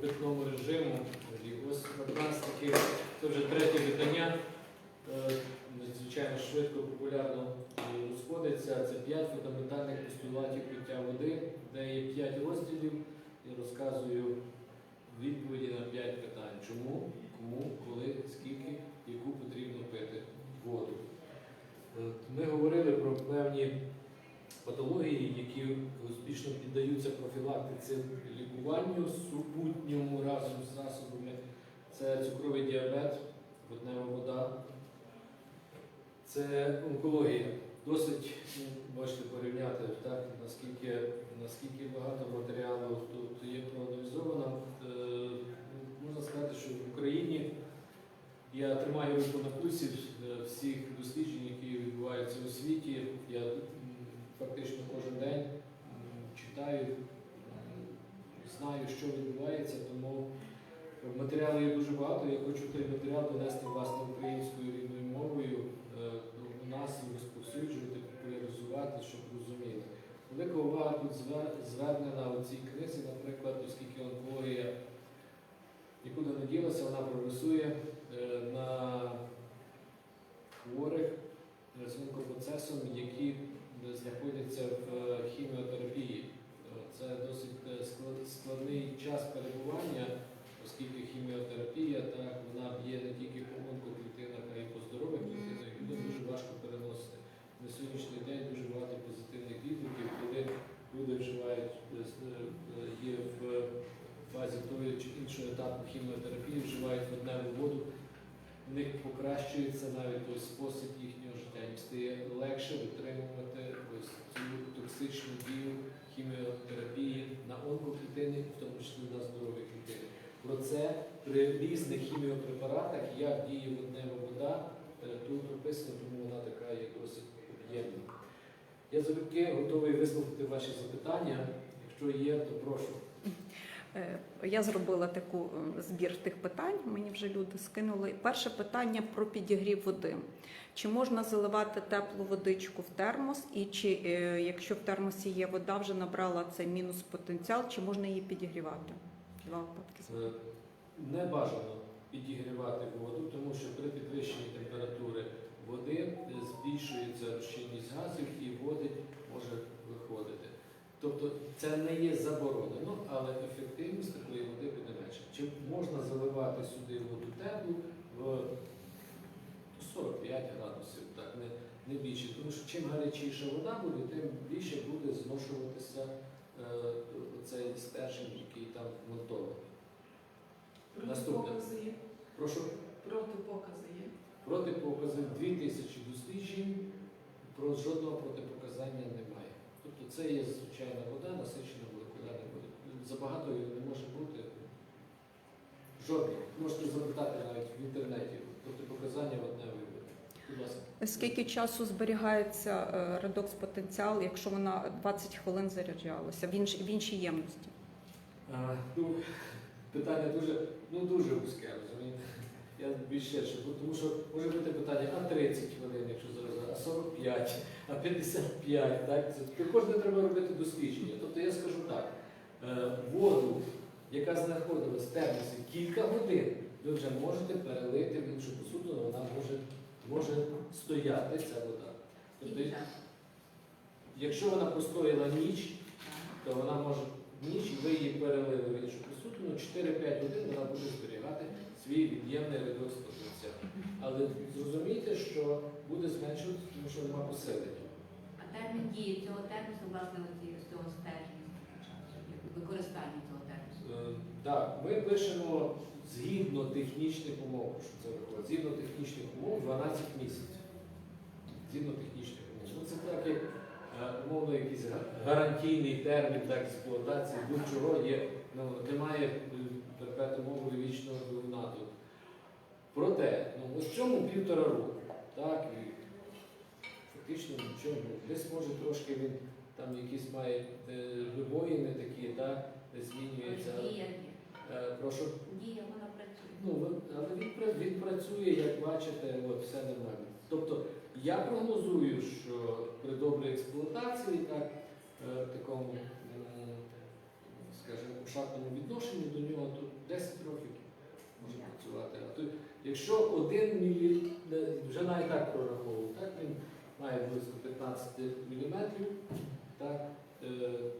питному режиму. І ось якраз таки це вже третє видання. Е, Надзвичайно швидко, популярно розходиться. Це п'ять фундаментальних постулатів пиття води, де є п'ять розділів і розказую відповіді на п'ять питань. Чому, кому, коли, скільки, яку потрібно пити воду. Е, Ми говорили про певні патології, які успішно піддаються профілактиці лікуванню супутньому разом з засобами. Це цукровий діабет, воднева вода, це онкологія. Досить ну, можете порівняти, так, наскільки, наскільки багато матеріалу тут є проаналізовано. Е, Можна сказати, що в Україні я тримаю руку на пульсі е, всіх досліджень, які відбуваються у світі. Я м, фактично кожен день читаю, знаю, що відбувається, тому матеріалу є дуже багато. Я хочу той матеріал донести власне українською рідною мовою е, у нас і розповсюджувати, популяризувати, щоб розуміли. Велика увага тут звернена у цій книзі, наприклад, оскільки онкологія нікуди не ділася, вона прогресує е, на хворих е, з онкопроцесом, які знаходяться в е, хіміотерапії. Е, Це досить е, складний час перебування, оскільки хіміотерапія так, вона б'є не тільки по онкоклітинах, а й по здорових клітинах, і дуже важко переносити. На сьогоднішній день дуже багато позитивних відгуків, коли люди вживають, є в фазі того чи іншого етапу хіміотерапії, вживають водневу воду, в них покращується навіть той спосіб їхнього життя. Їм стає легше витримувати ось цю токсичну дію хіміотерапії на онкоклітини, в тому числі на здорові клітини. Про це при різних хіміопрепаратах, як діє воднева вода, е, тут прописано, тому вона така є досить об'ємна. Я залюбки готовий вислухати ваші запитання. Якщо є, то прошу. Е, Я зробила таку е, збір тих питань. Мені вже люди скинули. Перше питання про підігрів води. Чи можна заливати теплу водичку в термос, і чи е, якщо в термосі є вода, вже набрала цей мінус потенціал, чи можна її підігрівати? Два випадки. Не бажано підігрівати воду, тому що при підвищенні температури води збільшується розчинність газів і водить може виходити. Тобто це не є заборонено, але ефективність такої води буде менша. Чи можна заливати сюди воду теплу в 45 градусів, так не, не більше. Тому що чим гарячіша вода буде, тим більше буде зношуватися е, цей стержень, який там монтований. Наступне. Протипокази є. Прошу Протипокази є. протипоказів 2000 досліджень, про жодного протипоказання немає. Тобто це є звичайна вода, насичена молекулярною водою. Забагато її не може бути. Жодного. Можете запитати навіть в інтернеті водневої води. Будь ласка. Скільки часу зберігається е, редокс потенціал, якщо вона 20 хвилин заряджалася в, інш, в іншій ємності? А, ну, питання дуже, ну, дуже вузьке, розумієте? Я більш ширше, тому що може бути питання, а 30 хвилин, якщо зараз, а 45, а 55, так? Це кожне треба робити дослідження. Тобто я скажу так, е, воду, яка знаходилась в термосі кілька годин, ви вже можете перелити в іншу посуду, вона може, може стояти, ця вода. Тобто, якщо вона простояла ніч, то вона може ніч, і ви її перелили в іншу посуду, ну 4-5 годин вона буде зберігати свій від'ємний редокс потенціал. Але зрозумійте, що буде зменшуватися, тому що нема посилення. А термін дії цього термісу, власне, з цього стеження використання цього термісу. Е, Так, ми пишемо згідно технічних умов, що це виходить. Згідно технічних умов 12 місяців. Згідно технічних умов. Ну, це так, як е, умовно якийсь гарантійний термін так, експлуатації, будь-чого є, ну, немає е, перпету мови вічного двигуна. Проте, ну, ось в цьому півтора року. Так, і фактично нічого. Десь може трошки він там якісь має е, вибоїни такі, так, змінюється. Е, прошу. Дія, вона працює. Ну, але він, він працює, як бачите, от, все нормально. Тобто я прогнозую, що при добрій експлуатації, так, е, в такому, м, скажімо, ушатному відношенні до нього, то 10 років може працювати. А то, якщо один мілі, вже навіть так прораховував, так він має близько 15 міліметрів, так, е,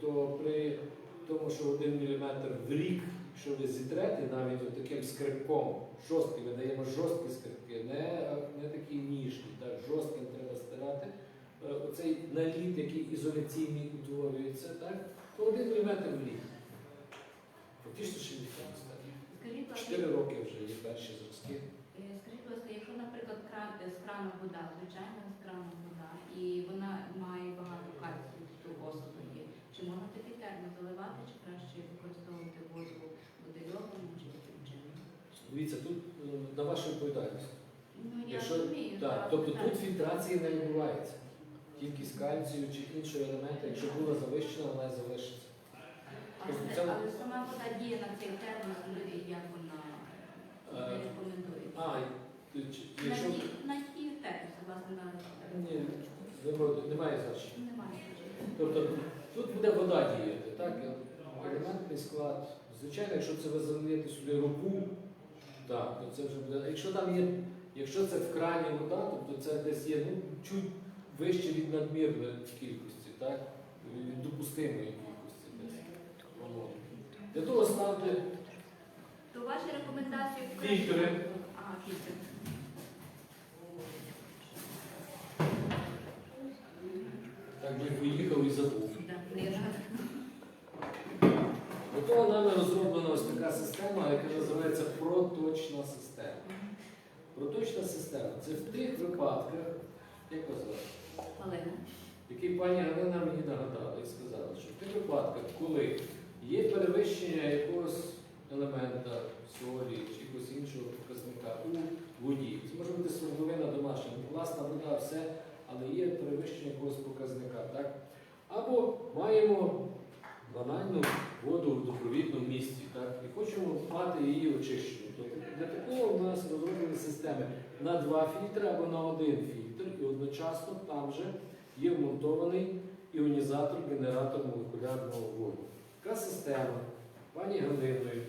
то при тому, що один міліметр в рік, що ви зітрете навіть таким скрипком, жорстким, ми даємо жорсткі скрипки, не не такі ніжні, так, жорстким треба стирати. Е, оцей наліт, який ізоляційний утворюється, так, то один міліметр в рік. 260 Чотири роки вже є перші зразки. Е, скажіть, будь ласка, якщо, наприклад, кран, е, з крану вода, звичайна з крану вода, і вона має багато кальцію, тобто ту посуду є, чи можна такий термін заливати, чи краще використовувати воду водойовану, чи таким чином? Дивіться, тут е, на вашу відповідальність. Ну, я розумію, Так, тобто тут фільтрації не відбувається. Кількість кальцію чи іншого елемента, якщо була завищена, вона залишиться. Але, це- але сама вода діє на цей термін, як вона Е, рекомендується. А, На якщо ті, на ті терміни, власне, на ні, немає значення. немає. Тобто тут буде вода діяти, так? Елементний склад. Звичайно, якщо це ви залиєте сюди ропу, так, то це вже буде. Якщо там є, якщо це в крані вода, тобто це десь є ну, чуть вище від надмірної кількості, так? Від допустимої. Для того ставте То ваші рекомендації Фільтри. А, фільтри. так би поїхав і забув. Да, не знаю. До того нами розроблена ось така система, яка називається проточна система. Проточна система це в тих випадках, як вас звати? Олена. який пані Галина мені нагадала і сказала, що в тих випадках, коли є перевищення якогось елемента солі чи якогось іншого показника у воді, це може бути свердловина домашня, власна вода, все, але є перевищення якогось показника. Так? Або маємо банальну воду в допровідному місці так? і хочемо мати її очищеною. Тобто для такого у нас розроблені системи на два фільтри або на один фільтр, і одночасно там же є вмонтований іонізатор, генератор молекулярного воду. Така система пані Галиною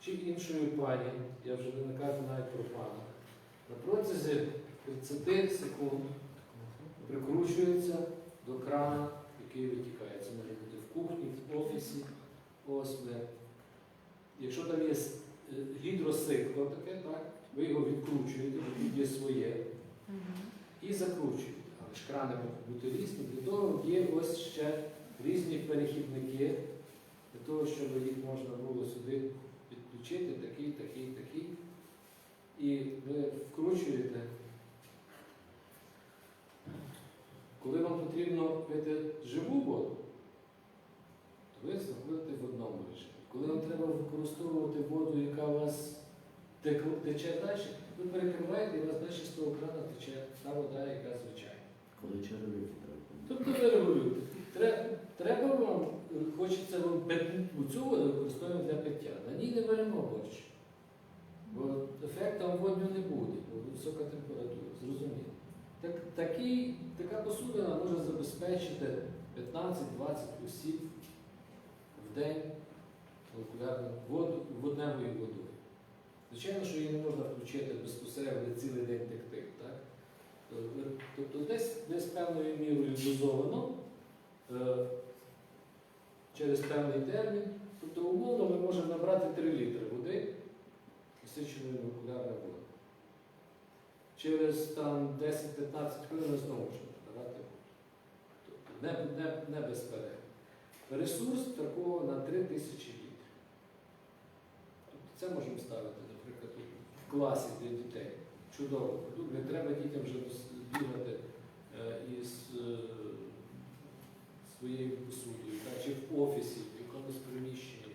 чи іншою пані, я вже не кажу навіть про пана, на протязі 30 секунд прикручується до крана, який витікає. Це може бути в кухні, в офісі, ось де. Якщо там є е, гідросикло таке, так, ви його відкручуєте, тут є своє, і закручуєте. Але ж крани можуть бути різні. Для того є ось ще різні перехідники, того, щоб їх можна було сюди підключити, такий, такий, такий. І ви вкручуєте. Коли вам потрібно пити живу воду, то ви знаходите в одному режимі. Коли вам треба використовувати воду, яка у вас тече далі, ви перекриваєте і у вас далі з того крана тече та вода, яка звичайна. Коли червиві треба. Тобто ви регулюєте. Треба, вам, хочеться вам пити, цю воду використовуємо для пиття. На ній не беремо борщ. Бо ефекту водню не буде, бо висока температура, зрозуміло. Так, такий, така посудина може забезпечити 15-20 осіб в день воду, водневою водою. Звичайно, що її не можна включити безпосередньо цілий день текти. Так? Тобто десь, десь певною мірою дозовано е, через певний термін. Тобто, умовно, ми можемо набрати 3 літри води насиченої молекулярною водою. Через там 10-15 хвилин ми знову можемо набирати. Тобто не, не, не без перерви. Ресурс такого на 3 тисячі літрів. Тобто це можемо ставити, наприклад, в класі для дітей. Чудово продукт. Не треба дітям вже бігати е, із е, своєю посудою, чи в офісі, в якомусь приміщенні.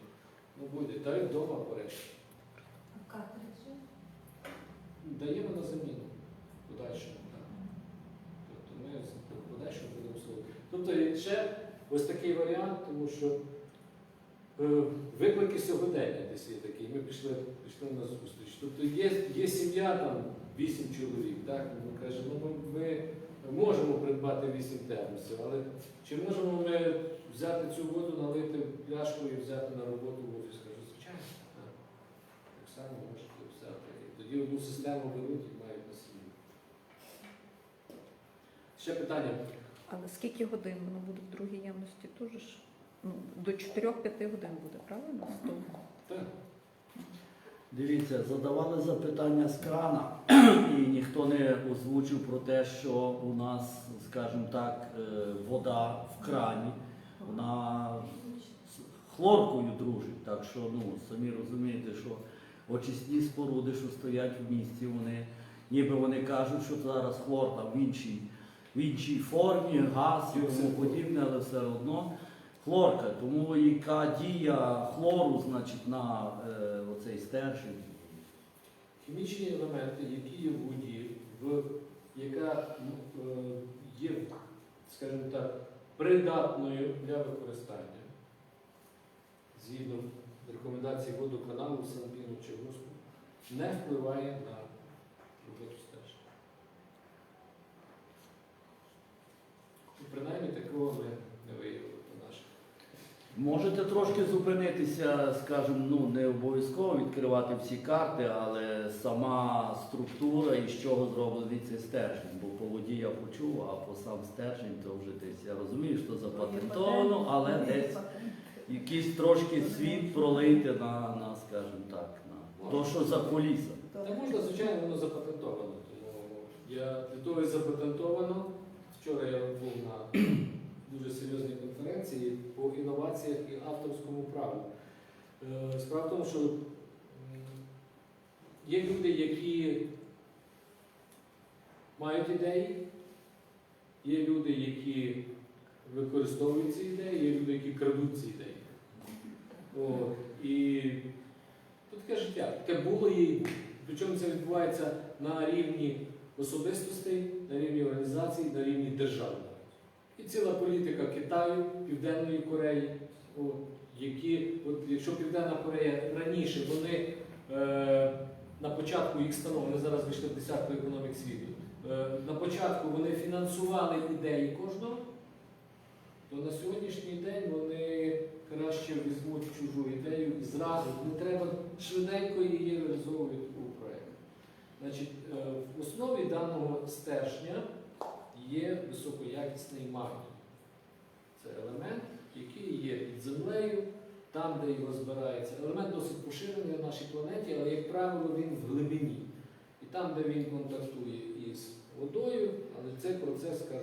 Ну буде, та й вдома порешті. Картридж? Даємо на заміну в подальшому. Так. Тобто ми в подальшому будемо обслуговувати. Тобто ще ось такий варіант, тому що е, виклики сьогодення десь є такі. Ми пішли, пішли на зустріч. Тобто є, є сім'я там вісім чоловік, так? Ми кажемо, ну ми, ми можемо придбати вісім термосів, але чи можемо ми взяти цю воду, налити пляшку і взяти на роботу в офіс? Кажу, звичайно. Так Так само можете взяти. І тоді одну систему беруть і мають на собі. Ще питання. Але скільки годин воно буде в другій ємності? Дуже ж ну, до 4-5 годин буде, правильно? Так. Дивіться, задавали запитання з крана, і ніхто не озвучив про те, що у нас, скажімо так, е, вода в крані, вона з хлоркою дружить. Так що, ну, самі розумієте, що очисні споруди, що стоять в місті, вони ніби вони кажуть, що зараз хлор там в іншій, в іншій формі, газ і тому подібне, але все одно хлорка. Тому яка дія хлору, значить, на е, оцей стержень. Хімічні елементи, які є в воді, в, яка м, е, є, скажімо так, придатною для використання, згідно рекомендацій водоканалу, Санпіну чи ГУСПу, не впливає на роботу стежки. Принаймні такого ми не виявили по наших. Можете трошки зупинитися, скажімо, ну не обов'язково відкривати всі карти, але сама структура і з чого зроблений цей стержень. Бо по воді я почув, а по сам стержень то вже десь я розумію, що запатентовано, але десь якийсь трошки світ пролити на, на скажімо так, на то, що за кулісами. Та можна, звичайно, воно запатентовано. Тому я для того і запатентовано. Вчора я був на дуже серйозній конференції по інноваціях і авторському праву. Е, Справа в тому, що є люди, які мають ідеї, є люди, які використовують ці ідеї, є люди, які крадуть ці ідеї. От. І тут таке життя, таке було і. Причому це відбувається на рівні особистостей, на рівні організацій, на рівні держави. І ціла політика Китаю, Південної Кореї, які, от, якщо Південна Корея раніше вони е, на початку їх станов, вони зараз вийшли в десятку економік світу, е, на початку вони фінансували ідеї кожного, то на сьогоднішній день вони краще візьмуть чужу ідею і зразу не треба швиденько її реалізовувати у проєкт. Значить, е, в основі даного стержня є високоякісний магній. Це елемент, який є під землею, там, де його збирається. Елемент досить поширений на нашій планеті, але, як правило, він в глибині. І там, де він контактує із водою, але цей процес про-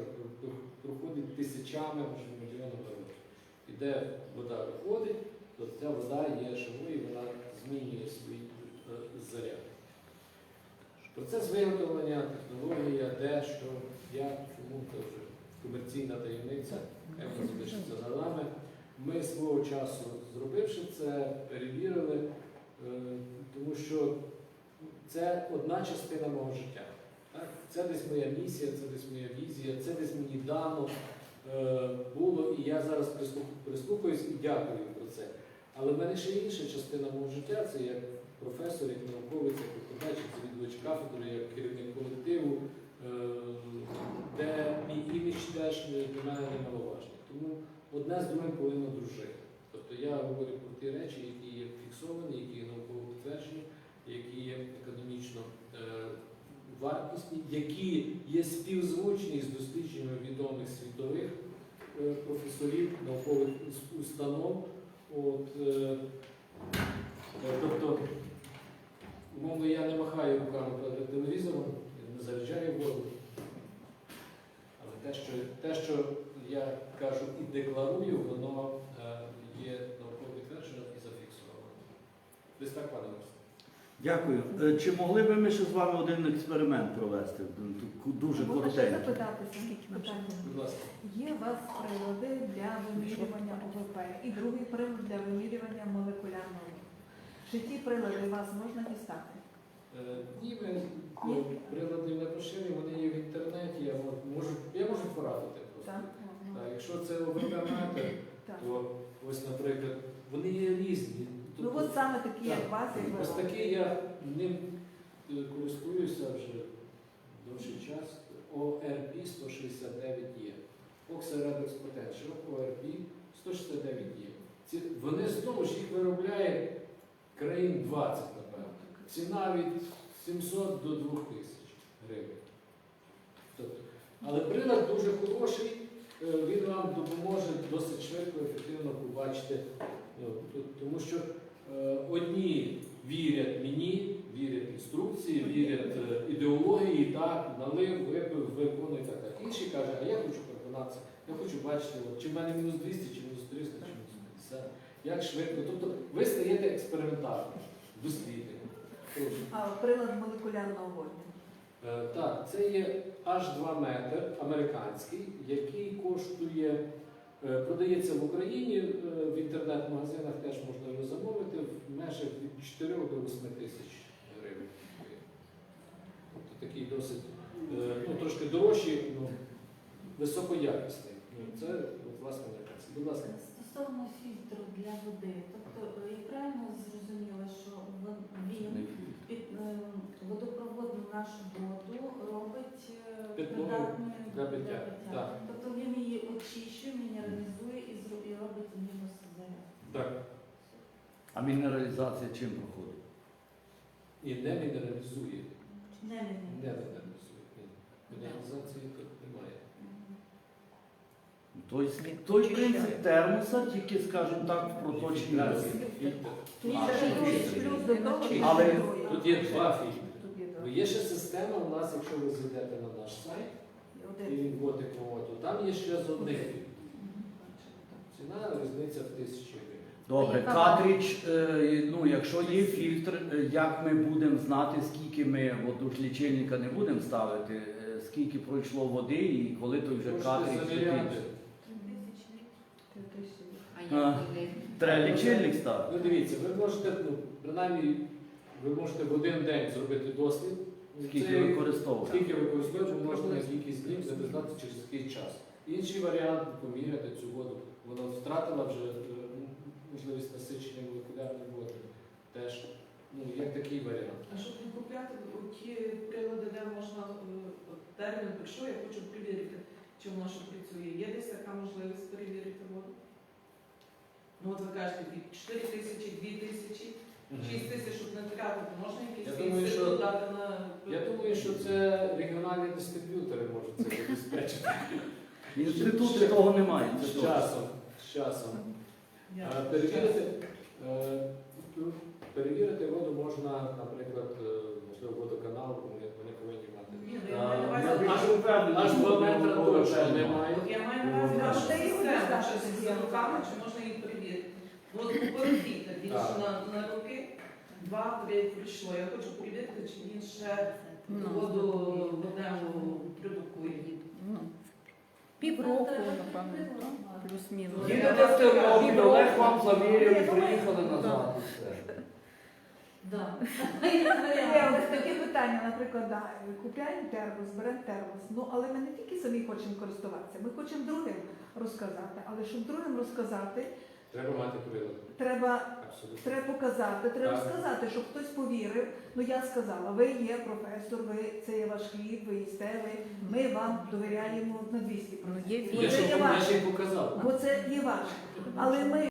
проходить тисячами, може мільйонами років. І де вода виходить, то ця вода є живою, вона змінює свій е, заряд. Процес виготовлення, технологія, де, що, як, чому, це вже комерційна таємниця, як вона залишиться за нами. Ми свого часу, зробивши це, перевірили, е, тому що це одна частина мого життя. Це десь моя місія, це десь моя візія, це десь мені дано е, було, і я зараз прислух- прислухаюсь і дякую про це. Але в мене ще інша частина мого життя, це як професор, як науковець, як викладач, як завідувач кафедри, як керівник колективу, де мій імідж теж для мене не маловажний. Тому одне з другим повинно дружити. Тобто я говорю про ті речі, які є фіксовані, які є науково підтверджені, які є економічно е, вартісні, які є співзвучні з дослідженнями відомих світових е, професорів, наукових установ. От, е, е, тобто, умовно, я не махаю руками перед телевізором, не заряджаю воду. Але те, що, те, що я кажу і декларую, воно е, є науково підтверджено і зафіксовано. Десь так, пане Мирославе. Дякую. Е, Чи могли би ми ще з вами один експеримент провести? Ду- Дуже коротенький. запитатися питання? Будь ласка. Є у вас прилади для вимірювання ОВП і другий прилад для вимірювання молекулярного. Чи ті прилади вас можна дістати? Е, Ні, ми ну, прилади не поширені, вони є в інтернеті, я можу, я можу порадити просто. Так? Так, якщо це ОВП-метр, то ось, наприклад, вони є різні. Ну от саме такі, як вас, як Ось такий я ним е, користуюся вже довший час. ORP 169 є. Oxyredox Potential ORP 169 євро. Ці, вони знову ж їх виробляє країн 20, напевно. Ціна від 700 до 2000 гривень. Тобто, але прилад дуже хороший, е, він вам допоможе досить швидко, ефективно побачити. ну, Тому що е, одні вірять мені, вірять інструкції, вірять е, ідеології, так, налив, випив, виконуй так. так. Інші кажуть, а я хочу переконатися, я хочу бачити, чи в мене мінус 200, чи мінус 300, чи мінус 50, як швидко. Тобто ви стаєте експериментатором, дослідником. А прилад молекулярного вогню. Е, Так, це є H2 метр американський, який коштує, е, продається в Україні е, в інтернет-магазинах, теж можна його замовити в межах від 4 до 8 тисяч гривень. Тобто такий досить, ну трошки дорожчий, ну, високоякісний. Ну, Це власне американський. Будь ласка. Стосовно фільтру для води, тобто я правильно зрозуміла, що вон- він під е, водопроводну нашу воду робить е, Питною придатною для пиття, так. Тобто він її очищує, мінералізує і зро- і робить мінус заряд. Так. А мінералізація чим проходить? І не мінералізує. Не Не мінералізує. мінералізує. Ні. Мінералізації тут немає. Тобто Він той принцип термоса, тільки, скажімо так, в проточній Так, воді. фільтр. Тут А, ще ще плюс, до того, Але. Тут є два фільтри. Є ще система у нас, якщо ви зайдете на наш сайт І один. він вводить квоту, там є ще з одних. Ціна різниця в тисячі гривень. Добре, картридж, е, ну якщо є фільтр, е, як ми будемо знати, скільки ми от уж лічильника не будемо ставити, е, скільки пройшло води і коли той вже картридж закінчиться? А? Треба лічильник ставити. Ну дивіться, ви можете, ну, принаймні, ви можете в один день зробити дослід. Скільки використовувати? Скільки використовуєте, можна на кількість днів запитати через який час. Інший варіант поміряти цю воду. Вона втратила вже е, можливість насичення молекулярною водою. Теж ну, як такий варіант. А щоб не купляти ті прилади, де можна е, термін прийшов, я хочу перевірити, чи воно ще працює. Є десь така можливість перевірити воду? Ну от ви кажете, 4 тисячі, 2 тисячі, 6 тисяч, щоб не втратити, можна Я якийсь думаю, що- сип дати на Я думаю, що це регіональні дистриб'ютори можуть це забезпечити. Інститути того немає. це З точно. часом. З часом. Я- Е, Перевірити, е, перевірити воду можна, наприклад, е, можливо, водоканал, вони, вони повинні мати. Ні, ну, я маю на увазі, Аж- більше впевнені, Аж що два метри говоримо точно немає. Я маю на увазі Ну, нашу систему, чи з чи. Ну, От купили фільтр, він ще на, на роки, два-три прийшло. Я хочу перевірити, чи він ще Ну, воду водневу продукує. ну, півроку, напевно, плюс-мінус. Їдете Тернопіль, Олег вам заміряв і приїхали назад. і все. Да. Є ось таке питання, наприклад, да, купляємо термос, беремо термос. Ну але ми не тільки самі хочемо користуватися, ми хочемо другим розказати. Але щоб другим розказати, Треба мати прилад. треба, Абсолютно. треба показати, треба Так. сказати, щоб хтось повірив. Ну я сказала, ви є професор, ви це є ваш хліб, ви їсте, ви ми вам довіряємо на 200%. Ну, є Бо Я це є я ваше. показав. Бо це є ваше. Але ми